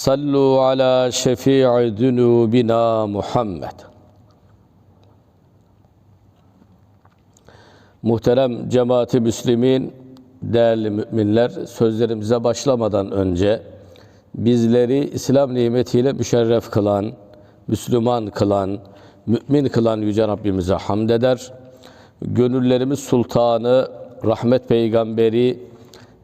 Sallu ala şefi'i zunubina Muhammed. Muhterem cemaati müslimin, değerli müminler, sözlerimize başlamadan önce bizleri İslam nimetiyle müşerref kılan, Müslüman kılan, mümin kılan Yüce Rabbimize hamd eder. Gönüllerimiz Sultanı, Rahmet Peygamberi,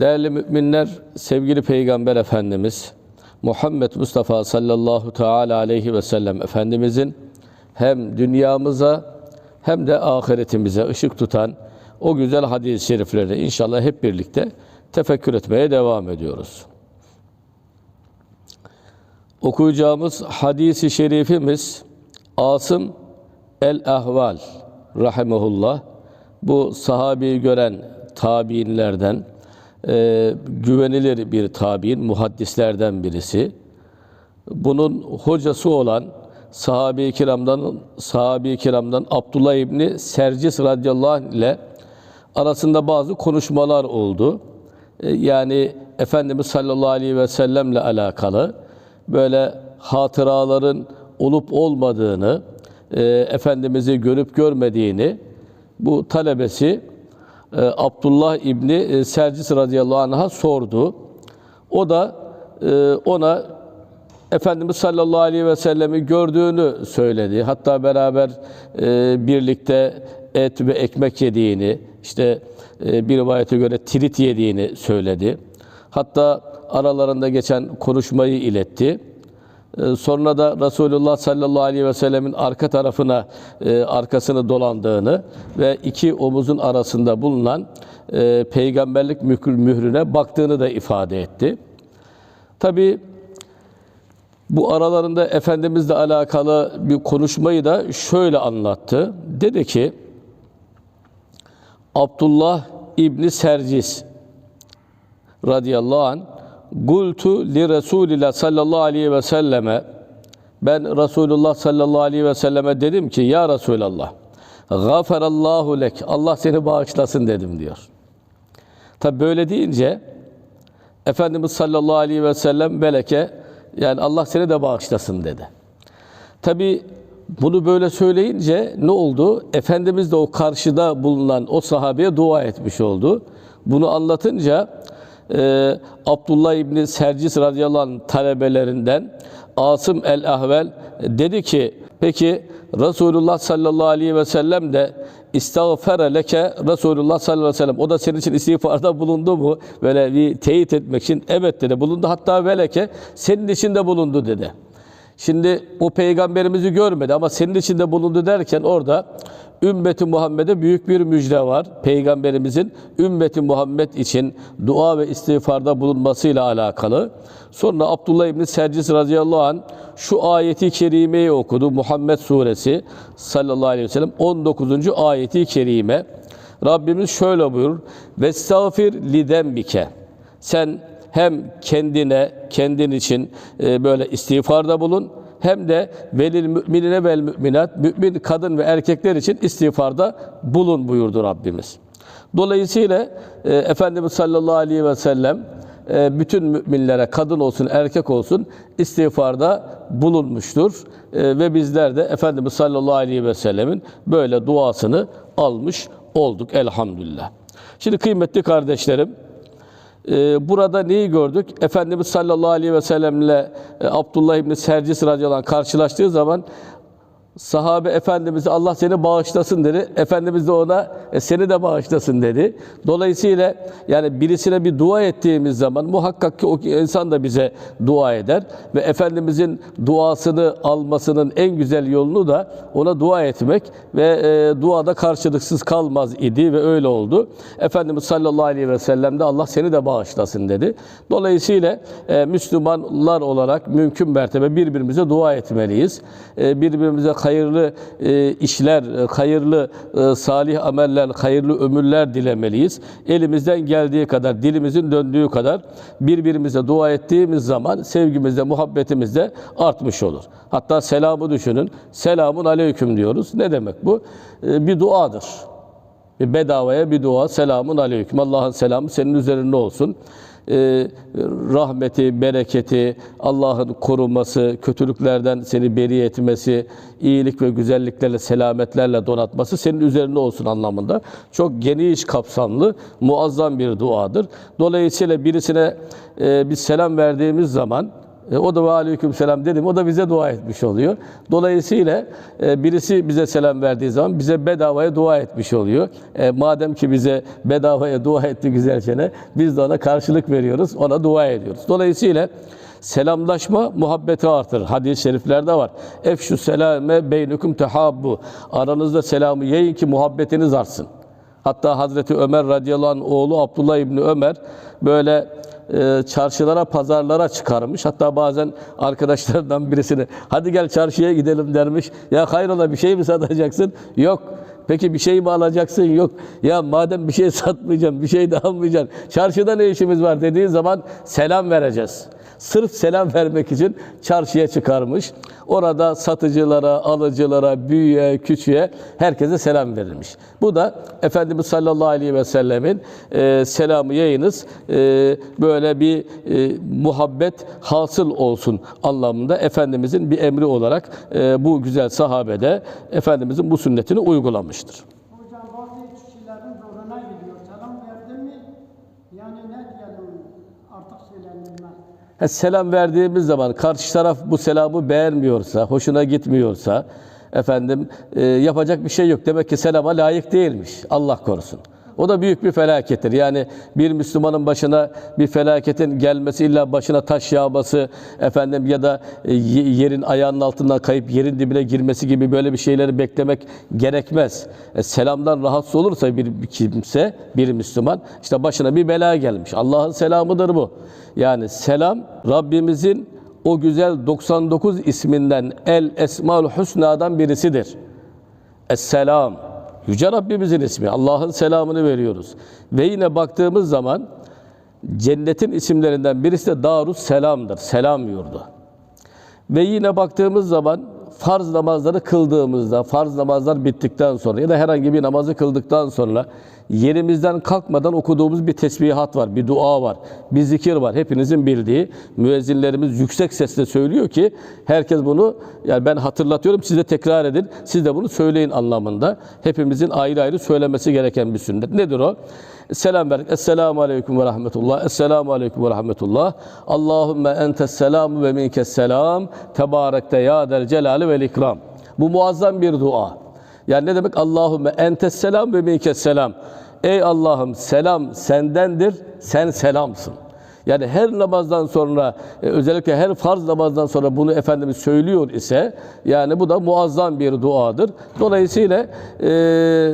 Değerli müminler, sevgili Peygamber Efendimiz Muhammed Mustafa sallallahu teala aleyhi ve sellem Efendimizin hem dünyamıza hem de ahiretimize ışık tutan o güzel hadis-i şerifleri inşallah hep birlikte tefekkür etmeye devam ediyoruz. Okuyacağımız hadisi şerifimiz Asım el-Ahval rahimehullah bu sahabeyi gören tabiinlerden e, güvenilir bir tabiin, muhaddislerden birisi. Bunun hocası olan sahabe-i kiramdan sahabe-i kiramdan Abdullah İbni Sercis radıyallahu anh ile arasında bazı konuşmalar oldu. E, yani Efendimiz sallallahu aleyhi ve sellemle alakalı böyle hatıraların olup olmadığını, e, Efendimiz'i görüp görmediğini bu talebesi e, Abdullah İbni e, Sercis radıyallahu anh'a sordu. O da e, ona Efendimiz sallallahu aleyhi ve sellemi gördüğünü söyledi. Hatta beraber e, birlikte et ve ekmek yediğini, işte bir rivayete göre tirit yediğini söyledi. Hatta aralarında geçen konuşmayı iletti. E, sonra da Resulullah sallallahu aleyhi ve sellemin arka tarafına e, arkasını dolandığını ve iki omuzun arasında bulunan e, peygamberlik mührüne baktığını da ifade etti. Tabi bu aralarında Efendimizle alakalı bir konuşmayı da şöyle anlattı. Dedi ki, Abdullah İbni Sercis radıyallahu an Gultu li Resulillah sallallahu aleyhi ve selleme ben Resulullah sallallahu aleyhi ve selleme dedim ki ya Resulallah gaferallahu lek Allah seni bağışlasın dedim diyor. Tabi böyle deyince Efendimiz sallallahu aleyhi ve sellem beleke yani Allah seni de bağışlasın dedi. Tabi bunu böyle söyleyince ne oldu? Efendimiz de o karşıda bulunan o sahabeye dua etmiş oldu. Bunu anlatınca e, Abdullah İbni Sercis radıyallahu anh talebelerinden Asım el-Ahvel dedi ki peki Resulullah sallallahu aleyhi ve sellem de İstağfere leke Resulullah sallallahu aleyhi ve sellem o da senin için istiğfarda bulundu mu? Böyle bir teyit etmek için evet dedi bulundu. Hatta veleke senin için de bulundu dedi. Şimdi o peygamberimizi görmedi ama senin içinde bulundu derken orada ümmeti Muhammed'e büyük bir müjde var. Peygamberimizin ümmeti Muhammed için dua ve istiğfarda bulunmasıyla alakalı. Sonra Abdullah İbni Sercis radıyallahu an şu ayeti kerimeyi okudu. Muhammed suresi sallallahu aleyhi ve sellem 19. ayeti kerime. Rabbimiz şöyle buyurur. Vestağfir lidembike. Sen hem kendine, kendin için e, böyle istiğfarda bulun, hem de velil müminine vel müminat, mümin kadın ve erkekler için istiğfarda bulun buyurdu Rabbimiz. Dolayısıyla e, Efendimiz sallallahu aleyhi ve sellem e, bütün müminlere kadın olsun erkek olsun istiğfarda bulunmuştur. E, ve bizler de Efendimiz sallallahu aleyhi ve sellemin böyle duasını almış olduk elhamdülillah. Şimdi kıymetli kardeşlerim, burada neyi gördük? Efendimiz sallallahu aleyhi ve sellemle e, Abdullah İbni Sercis radıyallahu anh karşılaştığı zaman sahabe Efendimiz Allah seni bağışlasın dedi. Efendimiz de ona "E, seni de bağışlasın dedi. Dolayısıyla yani birisine bir dua ettiğimiz zaman muhakkak ki o insan da bize dua eder ve Efendimizin duasını almasının en güzel yolunu da ona dua etmek ve e, duada karşılıksız kalmaz idi ve öyle oldu. Efendimiz sallallahu aleyhi ve sellem de Allah seni de bağışlasın dedi. Dolayısıyla e, Müslümanlar olarak mümkün mertebe birbirimize dua etmeliyiz. E, birbirimize hayırlı e, işler, e, hayırlı e, salih ameller, hayırlı ömürler dilemeliyiz. Elimizden geldiği kadar, dilimizin döndüğü kadar birbirimize dua ettiğimiz zaman sevgimizde, muhabbetimizde artmış olur. Hatta selamı düşünün. Selamun aleyküm diyoruz. Ne demek bu? E, bir duadır. Bir bedavaya bir dua. Selamun aleyküm. Allah'ın selamı senin üzerinde olsun. Ee, rahmeti, bereketi, Allah'ın koruması, kötülüklerden seni beri etmesi, iyilik ve güzelliklerle, selametlerle donatması senin üzerinde olsun anlamında. Çok geniş kapsamlı, muazzam bir duadır. Dolayısıyla birisine e, biz selam verdiğimiz zaman e, o da ve aleyküm selam dedim. O da bize dua etmiş oluyor. Dolayısıyla e, birisi bize selam verdiği zaman bize bedavaya dua etmiş oluyor. E, madem ki bize bedavaya dua etti güzelçene biz de ona karşılık veriyoruz. Ona dua ediyoruz. Dolayısıyla selamlaşma muhabbeti artırır. Hadis-i şeriflerde var. Efşu selame beynukum tehabbu. Aranızda selamı yayın ki muhabbetiniz artsın. Hatta Hazreti Ömer radıyallahu anh oğlu Abdullah İbni Ömer böyle e, çarşılara, pazarlara çıkarmış. Hatta bazen arkadaşlarından birisini hadi gel çarşıya gidelim dermiş. Ya hayrola bir şey mi satacaksın? Yok. Peki bir şey mi alacaksın? Yok. Ya madem bir şey satmayacağım, bir şey de almayacağım. Çarşıda ne işimiz var dediğin zaman selam vereceğiz. Sırf selam vermek için çarşıya çıkarmış. Orada satıcılara, alıcılara, büyüğe, küçüğe herkese selam verilmiş. Bu da Efendimiz sallallahu aleyhi ve sellemin e, selamı yayınız e, böyle bir e, muhabbet hasıl olsun anlamında Efendimizin bir emri olarak e, bu güzel sahabede Efendimizin bu sünnetini uygulamıştır. Hocam bazı kişilerin zoruna gidiyor. Selam verdin mi? Yani ne diyelim artık söylenilmez. Selam verdiğimiz zaman karşı taraf bu selamı beğenmiyorsa, hoşuna gitmiyorsa efendim e, yapacak bir şey yok. Demek ki selama layık değilmiş. Allah korusun. O da büyük bir felakettir. Yani bir Müslümanın başına bir felaketin gelmesi, illa başına taş yağması, efendim ya da e, ye- yerin ayağının altından kayıp yerin dibine girmesi gibi böyle bir şeyleri beklemek gerekmez. E, selamdan rahatsız olursa bir kimse, bir Müslüman, işte başına bir bela gelmiş. Allah'ın selamıdır bu. Yani selam Rabbimizin o güzel 99 isminden El Esmaül Hüsna'dan birisidir. Esselam. Yüce Rabbimizin ismi. Allah'ın selamını veriyoruz. Ve yine baktığımız zaman cennetin isimlerinden birisi de Darus Selam'dır. Selam yurdu. Ve yine baktığımız zaman farz namazları kıldığımızda, farz namazlar bittikten sonra ya da herhangi bir namazı kıldıktan sonra yerimizden kalkmadan okuduğumuz bir tesbihat var, bir dua var, bir zikir var. Hepinizin bildiği müezzinlerimiz yüksek sesle söylüyor ki herkes bunu yani ben hatırlatıyorum siz de tekrar edin. Siz de bunu söyleyin anlamında. Hepimizin ayrı ayrı söylemesi gereken bir sünnet. Nedir o? Selam verdik. Esselamu aleyküm ve rahmetullah. Esselamu aleyküm ve rahmetullah. Allahümme entes selamu ve minkes selam. Tebarekte ya del celali vel ikram. Bu muazzam bir dua. Yani ne demek? Allahümme entes selam ve minkes selam. Ey Allah'ım selam sendendir, sen selamsın. Yani her namazdan sonra e, özellikle her farz namazdan sonra bunu Efendimiz söylüyor ise yani bu da muazzam bir duadır. Dolayısıyla e,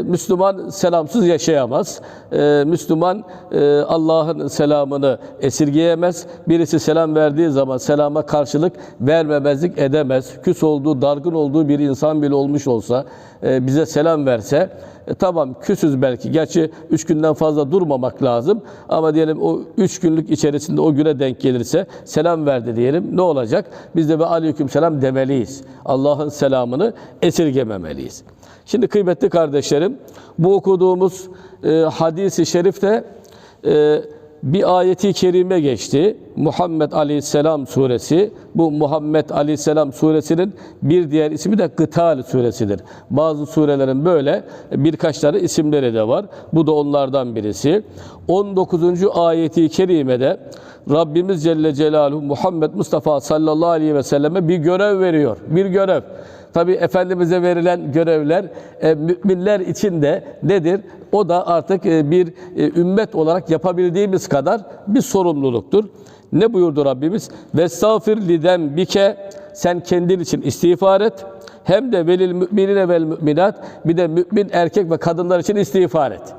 Müslüman selamsız yaşayamaz. E, Müslüman e, Allah'ın selamını esirgeyemez. Birisi selam verdiği zaman selama karşılık vermemezlik edemez. Küs olduğu, dargın olduğu bir insan bile olmuş olsa e, bize selam verse e, tamam küsüz belki. Gerçi üç günden fazla durmamak lazım. Ama diyelim o üç günlük içerisinde o güne denk gelirse selam verdi diyelim. Ne olacak? Biz de ve aleyküm selam demeliyiz. Allah'ın selamını esirgememeliyiz. Şimdi kıymetli kardeşlerim bu okuduğumuz e, hadisi şerifte e, bir ayeti kerime geçti. Muhammed Aleyhisselam suresi. Bu Muhammed Aleyhisselam suresinin bir diğer ismi de Gıtal suresidir. Bazı surelerin böyle birkaç tane isimleri de var. Bu da onlardan birisi. 19. ayeti kerimede Rabbimiz Celle Celaluhu Muhammed Mustafa sallallahu aleyhi ve selleme bir görev veriyor. Bir görev. Tabi Efendimiz'e verilen görevler e, müminler için de nedir? O da artık e, bir e, ümmet olarak yapabildiğimiz kadar bir sorumluluktur. Ne buyurdu Rabbimiz? Vestağfir liden bike sen kendin için istiğfar et. Hem de velil müminine vel müminat bir de mümin erkek ve kadınlar için istiğfar et.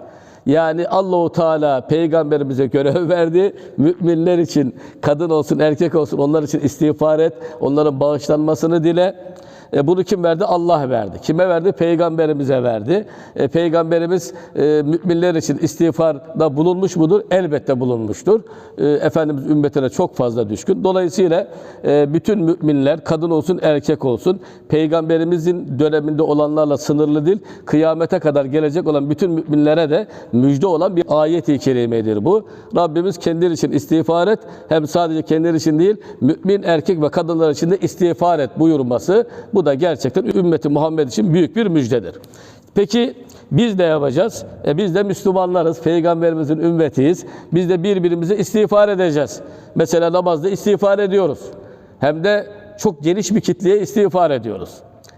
Yani Allahu Teala peygamberimize görev verdi. Müminler için kadın olsun erkek olsun onlar için istiğfar et. Onların bağışlanmasını dile. E, bunu kim verdi? Allah verdi. Kime verdi? Peygamberimize verdi. E, Peygamberimiz e, müminler için istiğfarda bulunmuş mudur? Elbette bulunmuştur. E, Efendimiz ümmetine çok fazla düşkün. Dolayısıyla e, bütün müminler, kadın olsun erkek olsun, Peygamberimizin döneminde olanlarla sınırlı değil, kıyamete kadar gelecek olan bütün müminlere de müjde olan bir ayet-i kerimedir bu. Rabbimiz kendileri için istiğfar et. Hem sadece kendileri için değil, mümin erkek ve kadınlar için de istiğfar et buyurması. Bu da gerçekten ümmeti Muhammed için büyük bir müjdedir. Peki biz ne yapacağız? E biz de Müslümanlarız, Peygamberimizin ümmetiyiz. Biz de birbirimize istiğfar edeceğiz. Mesela namazda istiğfar ediyoruz. Hem de çok geniş bir kitleye istiğfar ediyoruz.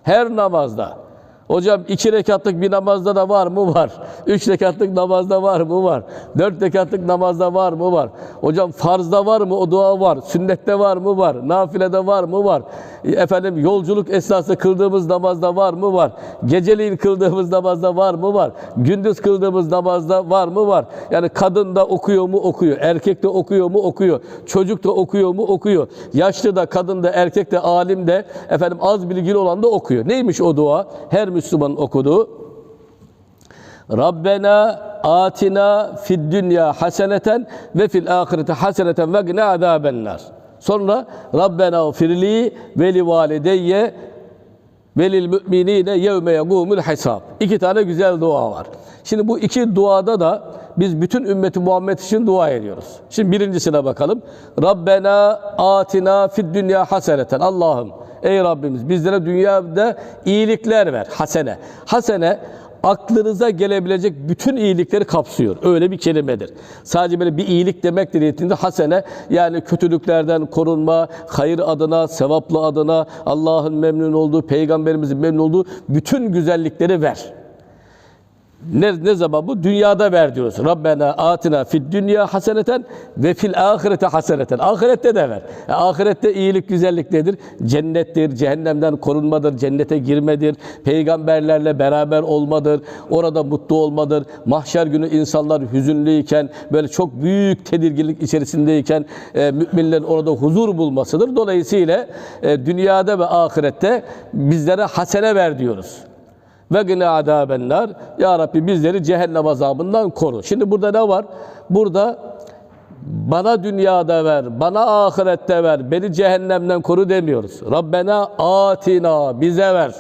Her namazda. Hocam iki rekatlık bir namazda da var mı? Var. Üç rekatlık namazda var mı? Var. Dört rekatlık namazda var mı? Var. Hocam farzda var mı? O dua var. Sünnette var mı? Var. Nafilede var mı? Var. E, Efendim yolculuk esnasında kıldığımız namazda var mı? Var. Geceliğin kıldığımız namazda var mı? Var. Gündüz kıldığımız namazda var mı? Var. Yani kadın da okuyor mu? Okuyor. Erkek de okuyor mu? Okuyor. Çocuk da okuyor mu? Okuyor. Yaşlı da, kadın da, erkek de, alim de, efendim az bilgili olan da okuyor. Neymiş o dua? Her Müslümanın okuduğu. Rabbena atina fid dünya haseneten ve fil ahireti haseneten ve gine azabennar. Sonra Rabbena firli ve li valideyye ve lil müminine yevme yegumul hesab. İki tane güzel dua var. Şimdi bu iki duada da biz bütün ümmeti Muhammed için dua ediyoruz. Şimdi birincisine bakalım. Rabbena atina fid dünya haseneten. Allah'ım ey Rabbimiz bizlere dünyada iyilikler ver. Hasene. Hasene aklınıza gelebilecek bütün iyilikleri kapsıyor. Öyle bir kelimedir. Sadece böyle bir iyilik demektir niyetinde hasene yani kötülüklerden korunma, hayır adına, sevaplı adına, Allah'ın memnun olduğu, peygamberimizin memnun olduğu bütün güzellikleri ver. Ne, ne zaman bu? Dünyada ver diyoruz. Rabbena atina fid dünya haseneten ve fil ahirete haseneten. Ahirette de ver. E, ahirette iyilik, güzellik nedir? Cennettir, cehennemden korunmadır, cennete girmedir, peygamberlerle beraber olmadır, orada mutlu olmadır. Mahşer günü insanlar hüzünlüyken, böyle çok büyük tedirginlik içerisindeyken e, müminlerin orada huzur bulmasıdır. Dolayısıyla e, dünyada ve ahirette bizlere hasene ver diyoruz. Ve gine adabenler. Ya Rabbi bizleri cehennem azabından koru. Şimdi burada ne var? Burada bana dünyada ver, bana ahirette ver, beni cehennemden koru demiyoruz. Rabbena atina bize ver.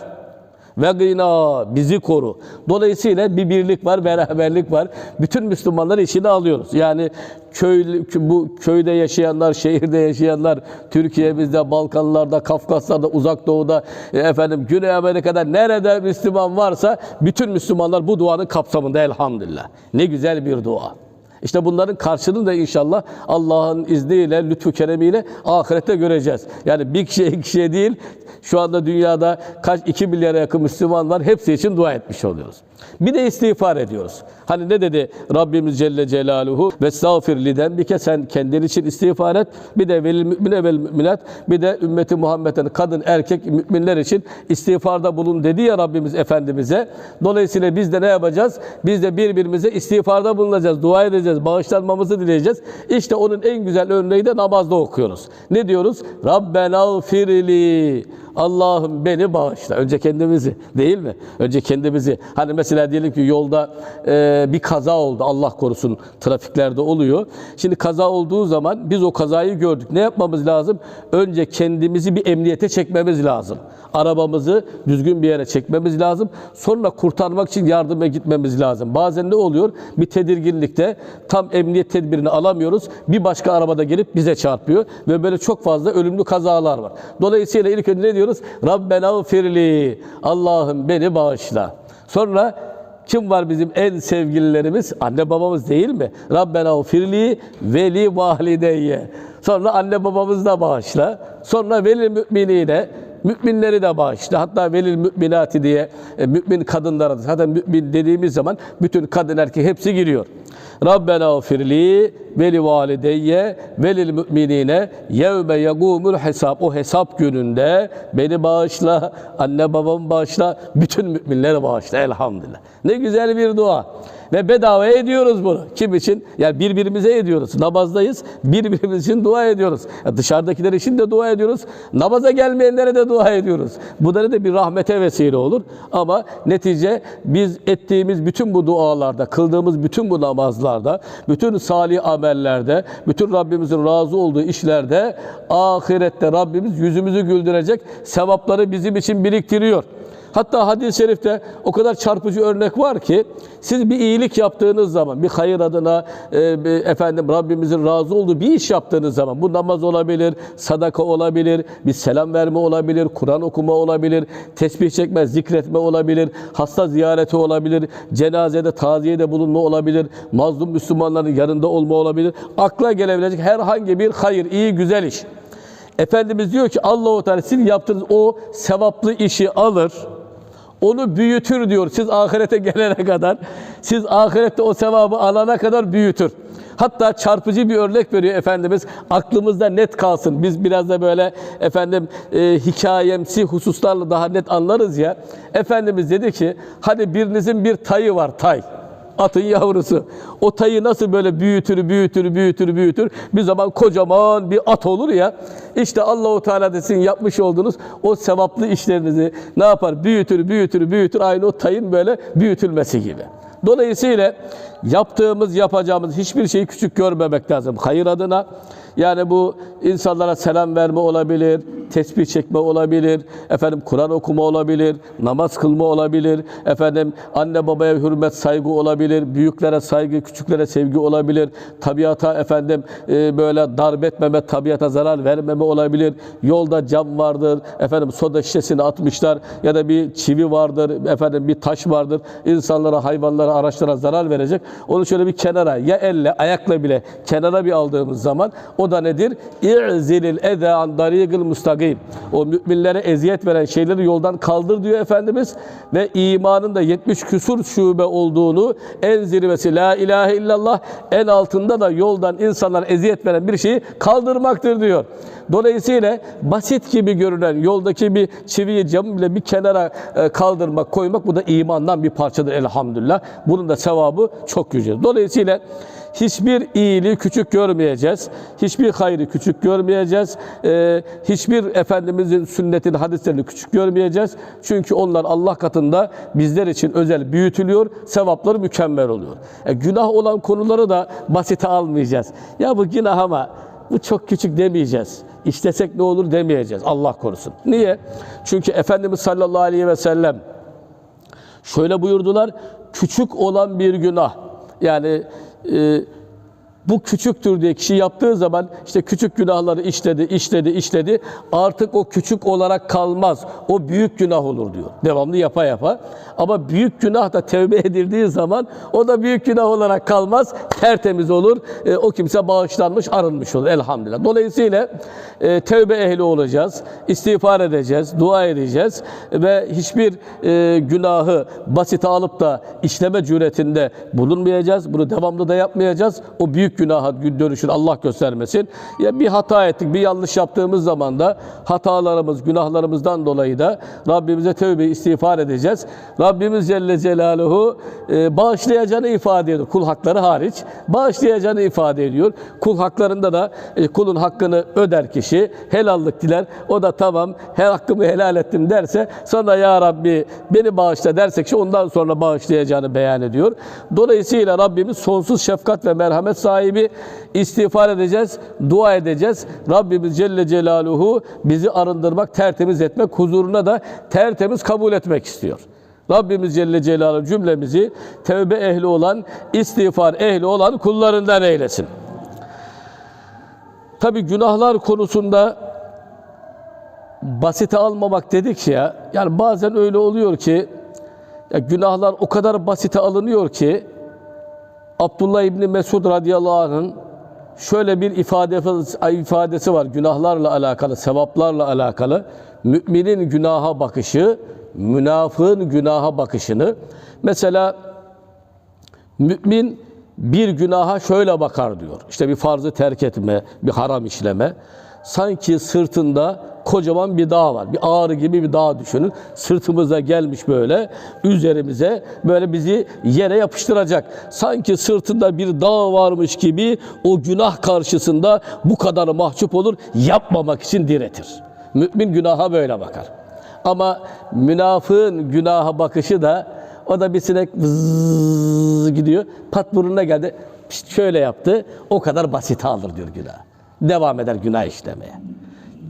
Ve gına bizi koru. Dolayısıyla bir birlik var, beraberlik var. Bütün Müslümanları içine alıyoruz. Yani köy, bu köyde yaşayanlar, şehirde yaşayanlar, Türkiye'mizde, Balkanlarda, Kafkaslar'da, Uzak Doğu'da, e, efendim Güney Amerika'da nerede Müslüman varsa bütün Müslümanlar bu duanın kapsamında elhamdülillah. Ne güzel bir dua. İşte bunların karşılığını da inşallah Allah'ın izniyle, lütfu keremiyle ahirette göreceğiz. Yani bir kişiye iki kişiye değil, şu anda dünyada kaç iki milyara yakın Müslüman var, hepsi için dua etmiş oluyoruz. Bir de istiğfar ediyoruz. Hani ne dedi Rabbimiz Celle Celaluhu? Ve estağfir liden bir kez sen kendin için istiğfar et. Bir de velil mümine vel müminat. Bir de ümmeti Muhammed'in kadın erkek müminler için istiğfarda bulun dedi ya Rabbimiz Efendimiz'e. Dolayısıyla biz de ne yapacağız? Biz de birbirimize istiğfarda bulunacağız, dua edeceğiz, bağışlanmamızı dileyeceğiz. İşte onun en güzel örneği de namazda okuyoruz. Ne diyoruz? Rabbena firli. Allah'ım beni bağışla. Önce kendimizi değil mi? Önce kendimizi. Hani mesela diyelim ki yolda e, bir kaza oldu. Allah korusun trafiklerde oluyor. Şimdi kaza olduğu zaman biz o kazayı gördük. Ne yapmamız lazım? Önce kendimizi bir emniyete çekmemiz lazım. Arabamızı düzgün bir yere çekmemiz lazım. Sonra kurtarmak için yardıma gitmemiz lazım. Bazen ne oluyor? Bir tedirginlikte tam emniyet tedbirini alamıyoruz. Bir başka arabada gelip bize çarpıyor ve böyle çok fazla ölümlü kazalar var. Dolayısıyla ilk önce ne diyoruz? Rabbena firli. Allah'ım beni bağışla. Sonra kim var bizim en sevgililerimiz? Anne babamız değil mi? Rabbena firli veli valideyye. Sonra anne babamızı da bağışla. Sonra veli müminine Müminleri de bağışla. Hatta velil müminati diye e, mümin kadınlara da zaten mümin dediğimiz zaman bütün kadın erkek hepsi giriyor. Rabbena firli veli valideyye velil müminine yevme yegumul hesap. O hesap gününde beni bağışla, anne babamı bağışla, bütün müminleri bağışla elhamdülillah. Ne güzel bir dua. Ve bedava ediyoruz bunu. Kim için? Yani birbirimize ediyoruz. Namazdayız. Birbirimiz için dua ediyoruz. Ya dışarıdakiler için de dua ediyoruz. Namaza gelmeyenlere de dua ediyoruz. Bu da bir rahmete vesile olur. Ama netice biz ettiğimiz bütün bu dualarda, kıldığımız bütün bu namazlarda, bütün salih amellerde, bütün Rabbimizin razı olduğu işlerde ahirette Rabbimiz yüzümüzü güldürecek sevapları bizim için biriktiriyor. Hatta hadis-i şerifte o kadar çarpıcı örnek var ki siz bir iyilik yaptığınız zaman bir hayır adına e, bir, efendim Rabbimizin razı olduğu bir iş yaptığınız zaman bu namaz olabilir, sadaka olabilir, bir selam verme olabilir, Kur'an okuma olabilir, tesbih çekme, zikretme olabilir, hasta ziyareti olabilir, cenazede taziyede bulunma olabilir, mazlum Müslümanların yanında olma olabilir. Akla gelebilecek herhangi bir hayır, iyi, güzel iş. Efendimiz diyor ki Allahu Teala sizin yaptığınız o sevaplı işi alır. Onu büyütür diyor siz ahirete gelene kadar. Siz ahirette o sevabı alana kadar büyütür. Hatta çarpıcı bir örnek veriyor Efendimiz. Aklımızda net kalsın. Biz biraz da böyle efendim e, hikayemsi hususlarla daha net anlarız ya. Efendimiz dedi ki hadi birinizin bir tayı var tay. Atın yavrusu. O tayı nasıl böyle büyütür, büyütür, büyütür, büyütür. Bir zaman kocaman bir at olur ya. İşte Allahu Teala desin yapmış olduğunuz o sevaplı işlerinizi ne yapar? Büyütür, büyütür, büyütür. Aynı o tayın böyle büyütülmesi gibi. Dolayısıyla yaptığımız, yapacağımız hiçbir şeyi küçük görmemek lazım. Hayır adına yani bu insanlara selam verme olabilir, tesbih çekme olabilir, efendim Kur'an okuma olabilir, namaz kılma olabilir, efendim anne babaya hürmet, saygı olabilir, büyüklere saygı, küçüklere sevgi olabilir, tabiata efendim e, böyle darp etmeme, tabiata zarar vermeme olabilir, yolda cam vardır, efendim soda şişesini atmışlar ya da bir çivi vardır, efendim bir taş vardır, insanlara, hayvanlara, araçlara zarar verecek. Onu şöyle bir kenara, ya elle, ayakla bile kenara bir aldığımız zaman o da nedir? İ'zilil eze an darigil mustakim. O müminlere eziyet veren şeyleri yoldan kaldır diyor Efendimiz. Ve imanın da 70 küsur şube olduğunu en zirvesi la ilahe illallah en altında da yoldan insanlar eziyet veren bir şeyi kaldırmaktır diyor. Dolayısıyla basit gibi görünen yoldaki bir çiviyi camı bile bir kenara e, kaldırmak, koymak bu da imandan bir parçadır elhamdülillah. Bunun da sevabı çok yüce. Dolayısıyla hiçbir iyiliği küçük görmeyeceğiz. Hiçbir hayrı küçük görmeyeceğiz. Ee, hiçbir Efendimizin sünnetini, hadislerini küçük görmeyeceğiz. Çünkü onlar Allah katında bizler için özel büyütülüyor. Sevapları mükemmel oluyor. E, günah olan konuları da basite almayacağız. Ya bu günah ama bu çok küçük demeyeceğiz. İşlesek ne olur demeyeceğiz. Allah korusun. Niye? Çünkü Efendimiz sallallahu aleyhi ve sellem şöyle buyurdular. Küçük olan bir günah. Yani 呃 bu küçüktür diye kişi yaptığı zaman işte küçük günahları işledi, işledi, işledi. Artık o küçük olarak kalmaz. O büyük günah olur diyor. Devamlı yapa yapa. Ama büyük günah da tevbe edildiği zaman o da büyük günah olarak kalmaz. Tertemiz olur. E, o kimse bağışlanmış, arınmış olur elhamdülillah. Dolayısıyla e, tevbe ehli olacağız. istiğfar edeceğiz, dua edeceğiz ve hiçbir e, günahı basite alıp da işleme cüretinde bulunmayacağız. Bunu devamlı da yapmayacağız. O büyük büyük günaha dönüşür Allah göstermesin. Ya bir hata ettik, bir yanlış yaptığımız zaman da hatalarımız, günahlarımızdan dolayı da Rabbimize tövbe istiğfar edeceğiz. Rabbimiz Celle Celaluhu e, bağışlayacağını ifade ediyor. Kul hakları hariç bağışlayacağını ifade ediyor. Kul haklarında da e, kulun hakkını öder kişi, helallik diler. O da tamam her hakkımı helal ettim derse sonra ya Rabbi beni bağışla derse kişi ondan sonra bağışlayacağını beyan ediyor. Dolayısıyla Rabbimiz sonsuz şefkat ve merhamet sahibi istiğfar edeceğiz, dua edeceğiz. Rabbimiz Celle Celaluhu bizi arındırmak, tertemiz etmek, huzuruna da tertemiz kabul etmek istiyor. Rabbimiz Celle Celaluhu cümlemizi tevbe ehli olan, istiğfar ehli olan kullarından eylesin. Tabi günahlar konusunda basite almamak dedik ya. Yani bazen öyle oluyor ki ya günahlar o kadar basite alınıyor ki Abdullah İbni Mesud radıyallahu anh'ın şöyle bir ifade, ifadesi var günahlarla alakalı, sevaplarla alakalı. Müminin günaha bakışı, münafığın günaha bakışını. Mesela mümin bir günaha şöyle bakar diyor. İşte bir farzı terk etme, bir haram işleme. Sanki sırtında kocaman bir dağ var. Bir ağrı gibi bir dağ düşünün. Sırtımıza gelmiş böyle, üzerimize böyle bizi yere yapıştıracak. Sanki sırtında bir dağ varmış gibi o günah karşısında bu kadar mahcup olur, yapmamak için diretir. Mümin günaha böyle bakar. Ama münafığın günaha bakışı da o da bir sinek vızz gidiyor. Pat burnuna geldi. şöyle yaptı. O kadar basit alır diyor günah. Devam eder günah işlemeye.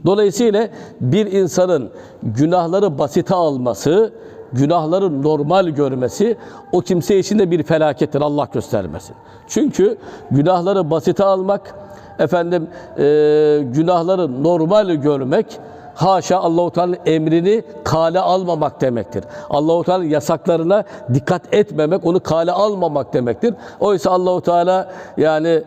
Dolayısıyla bir insanın günahları basite alması, günahları normal görmesi o kimse için de bir felakettir. Allah göstermesin. Çünkü günahları basite almak, efendim e, günahları normal görmek haşa Allahu Teala'nın emrini kale almamak demektir. Allahu Teala yasaklarına dikkat etmemek, onu kale almamak demektir. Oysa Allahu Teala yani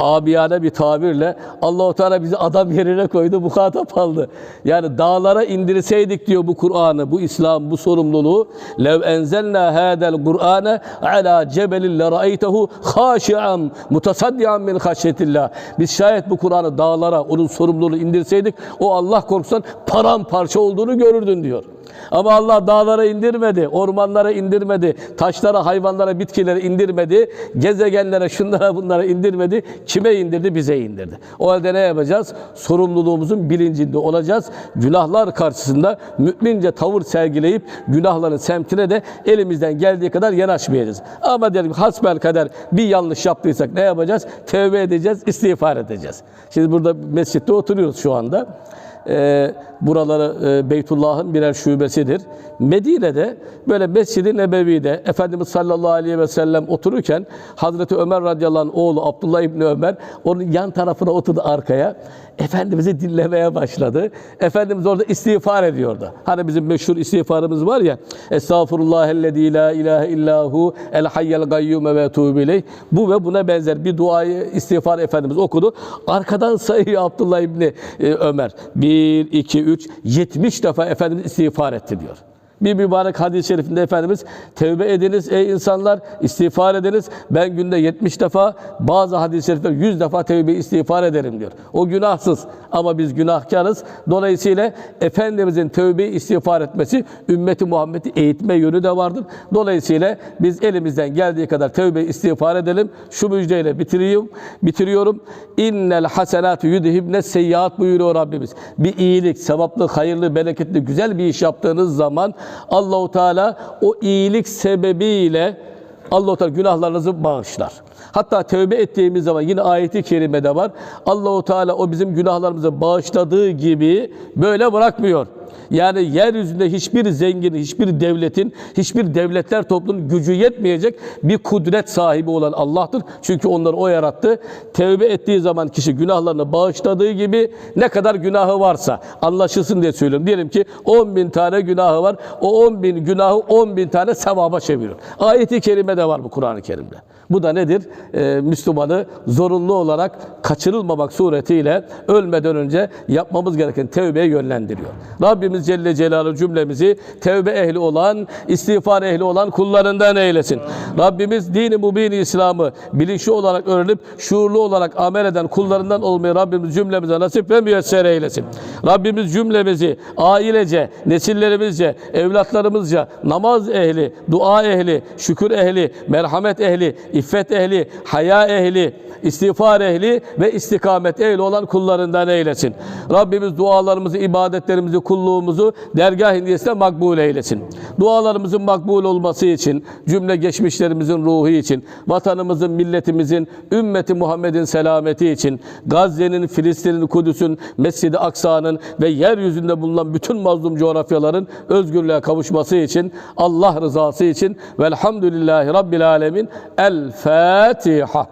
abiyane bir tabirle Allahu Teala bizi adam yerine koydu, muhatap aldı. Yani dağlara indirseydik diyor bu Kur'an'ı, bu İslam, bu sorumluluğu. Lev enzelna hadel Kur'ane ala cebelin le ra'eytehu haşi'an mutasaddian min haşyetillah. Biz şayet bu Kur'an'ı dağlara onun sorumluluğunu indirseydik o Allah korkusundan paramparça olduğunu görürdün diyor. Ama Allah dağlara indirmedi, ormanlara indirmedi, taşlara, hayvanlara, bitkilere indirmedi, gezegenlere, şunlara, bunlara indirmedi. Kime indirdi? Bize indirdi. O halde ne yapacağız? Sorumluluğumuzun bilincinde olacağız. Günahlar karşısında mümince tavır sergileyip günahların semtine de elimizden geldiği kadar yanaşmayacağız. Ama diyelim hasbel kader bir yanlış yaptıysak ne yapacağız? Tevbe edeceğiz, istiğfar edeceğiz. Şimdi burada mescitte oturuyoruz şu anda e, buraları e, Beytullah'ın birer şubesidir. Medine'de böyle Mescid-i Nebevi'de Efendimiz sallallahu aleyhi ve sellem otururken Hazreti Ömer radıyallahu anh oğlu Abdullah İbni Ömer onun yan tarafına oturdu arkaya. Efendimiz'i dinlemeye başladı. Efendimiz orada istiğfar ediyordu. Hani bizim meşhur istiğfarımız var ya Estağfurullahellezî la ilahe illahu el hayyel gayyume ve etûbü ileyh. Bu ve buna benzer bir duayı istiğfar Efendimiz okudu. Arkadan sayıyor Abdullah İbni e, Ömer. 1, 2, 3, 70 defa Efendimiz istiğfar etti diyor. Bir mübarek hadis-i şerifinde Efendimiz tevbe ediniz ey insanlar istiğfar ediniz. Ben günde 70 defa bazı hadis-i şerifler 100 defa tevbe istiğfar ederim diyor. O günahsız ama biz günahkarız. Dolayısıyla Efendimizin tevbe istiğfar etmesi ümmeti Muhammed'i eğitme yönü de vardır. Dolayısıyla biz elimizden geldiği kadar tevbe istiğfar edelim. Şu müjdeyle bitiriyorum. bitiriyorum. İnnel hasenatü yudhibne seyyiat buyuruyor Rabbimiz. Bir iyilik, sevaplı, hayırlı, bereketli, güzel bir iş yaptığınız zaman Allahu Teala o iyilik sebebiyle Allahu Teala günahlarınızı bağışlar. Hatta tövbe ettiğimiz zaman yine ayeti kerimede var. Allahu Teala o bizim günahlarımızı bağışladığı gibi böyle bırakmıyor. Yani yeryüzünde hiçbir zengin, hiçbir devletin, hiçbir devletler toplumunun gücü yetmeyecek bir kudret sahibi olan Allah'tır. Çünkü onları o yarattı. Tevbe ettiği zaman kişi günahlarını bağışladığı gibi ne kadar günahı varsa anlaşılsın diye söylüyorum. Diyelim ki 10 bin tane günahı var. O 10 bin günahı 10 bin tane sevaba çeviriyor. Ayeti kerime de var bu Kur'an-ı Kerim'de. Bu da nedir? Ee, Müslümanı zorunlu olarak kaçırılmamak suretiyle ölmeden önce yapmamız gereken tevbeye yönlendiriyor. Rabbim Rabbimiz Celle Celaluhu cümlemizi tevbe ehli olan, istiğfar ehli olan kullarından eylesin. Rabbimiz dini mubin İslam'ı bilinçli olarak öğrenip şuurlu olarak amel eden kullarından olmayı Rabbimiz cümlemize nasip ve müyesser eylesin. Rabbimiz cümlemizi ailece, nesillerimizce, evlatlarımızca namaz ehli, dua ehli, şükür ehli, merhamet ehli, iffet ehli, haya ehli, istiğfar ehli ve istikamet ehli olan kullarından eylesin. Rabbimiz dualarımızı, ibadetlerimizi, kulluğumuzu dergah indiyesine makbul eylesin. Dualarımızın makbul olması için, cümle geçmişlerimizin ruhu için, vatanımızın, milletimizin, ümmeti Muhammed'in selameti için, Gazze'nin, Filistin'in, Kudüs'ün, Mescid-i Aksa'nın ve yeryüzünde bulunan bütün mazlum coğrafyaların özgürlüğe kavuşması için, Allah rızası için velhamdülillahi Rabbil Alemin. El Fatiha.